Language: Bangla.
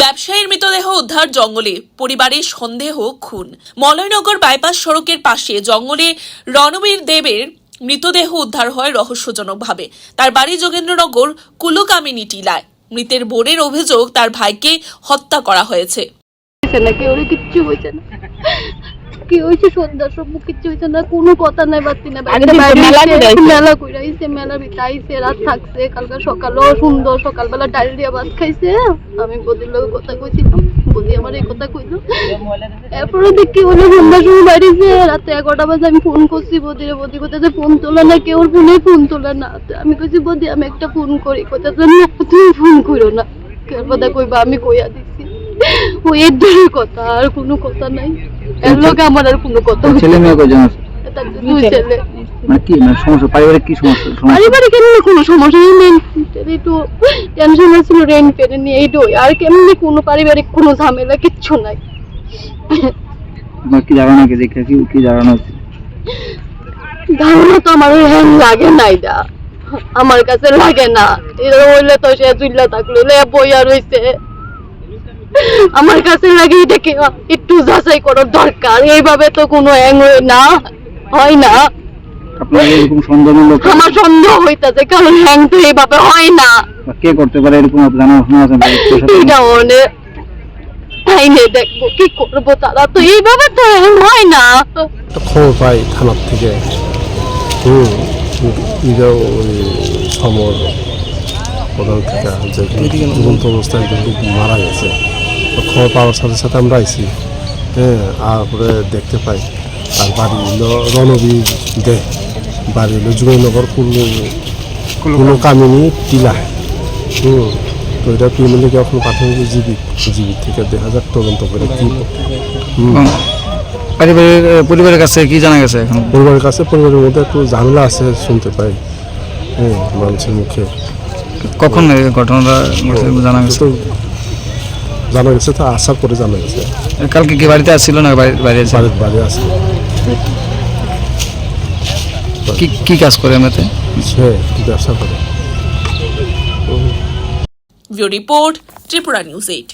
ব্যবসায়ীর মৃতদেহ উদ্ধার জঙ্গলে, পরিবারের সন্দেহ খুন। মলয়নগর বাইপাস সড়কের পাশে জঙ্গলে রণবীর দেবের মৃতদেহ উদ্ধার হয় রহস্যজনকভাবে। তার বাড়ি যোগেন্দ্রনগর কুলুকামিনী টিলায় মৃতের বোনের অভিযোগ তার ভাইকে হত্যা করা হয়েছে। নাকি? ওরে কিচ্ছু না। কি কিচ্ছু হয়েছে না কোনো কথা নাই না মেলা কইরা আইছে। মেলা কইরা ভিতরে আইছে রাত থাকছে কালকে সকালও সুন্দর সকালবেলা ডাল দিয়া ভাত খাইছে। আমি বদির কথা কইছিলাম বদি আমার এই কথা কইলো। এরপরে দেখি সন্ধ্যার সময় বাইরেছে রাতে এগারোটা বাজে আমি ফোন করছি বদিরে বদি কোথাতে ফোন তোলে না কেউ ফোনে ফোন তোলে না। আমি কইছি বদি আমি একটা ফোন করি। কোথাতে না তুমি ফোন করো না। কেউ কথা কইবা আমি কইয়া দিচ্ছি ওই এর কথা আর কোনো কথা নাই। এর লোক আমার আর কোনো কথা ছেলে মেয়ে কজন আছে? দুই ছেলে। মানে কি মানে সমস্যা? পারিবারিক কি সমস্যা? সমস্যা? পারিবারিক এমনি কোনো সমস্যা নেই একটু টেনশন ছিল রেন্ট পেরে নিয়ে এইটাই আর কেমনি কোনো পারিবারিক কোনো ঝামেলা কিচ্ছু নাই। তোমার কি ধারণা কি দেখে কি কি ধারণা হচ্ছে ধারণা তো আমার হ্যাং লাগে না এটা আমার কাছে লাগে না। এটা হইলে তো সে চুল্লা থাকল লে বইয়া রইছে। আমার কাছে লাগে এটা কি একটু যাচাই করার দরকার এইভাবে তো কোনো হ্যাং না হয় না আপনার এরকম সন্দেহমূলক আমার সন্দেহ হইতাছে কারণ হ্যাং তো এইভাবে হয় না কে করতে পারে এরকম আপনার জানা শোনা আছে বা কেউ সাথে- এটা অনেক আইনে দেখব কি করব তারা তো এইভাবে তো হয় না একটা খবর পাই থানার থেকে হুম সমর প্রধান থেকে যে জীবন্ত অবস্থায় লোক মারা গেছে খবর পাওয়ার সাথে সাথে আমরা আইছি। হ্যাঁ আর পরে দেখতে পাই আর বাড়ি হলো রণবীর দে বাড়ি হলো যুগনগর কুলু কুলু কামিনী টিলা। হুম তো এটা ফ্যামিলিকে এখন প্রাথমিক জীবিত জীবিত থেকে দেখা যাক তদন্ত করে কি হুম। এবং পারিবারিক পরিবারের কাছে কি জানা গেছে এখন? পরিবারের কাছে পরিবারের মধ্যে একটু ঝামেলা আছে শুনতে পাই। হ্যাঁ মানুষের মুখে। কখন এই ঘটনাটা ঘটে জানা গেছে? জানা গেছে তো আসার পরে জানা গেছে। কালকে কি বাড়িতে আসছিল না বাড়ি- বাইরে বাড়ি আছে কি কি কাজ করে এমনিতে? সে ব্যবসা করে। View report Tripura news eight.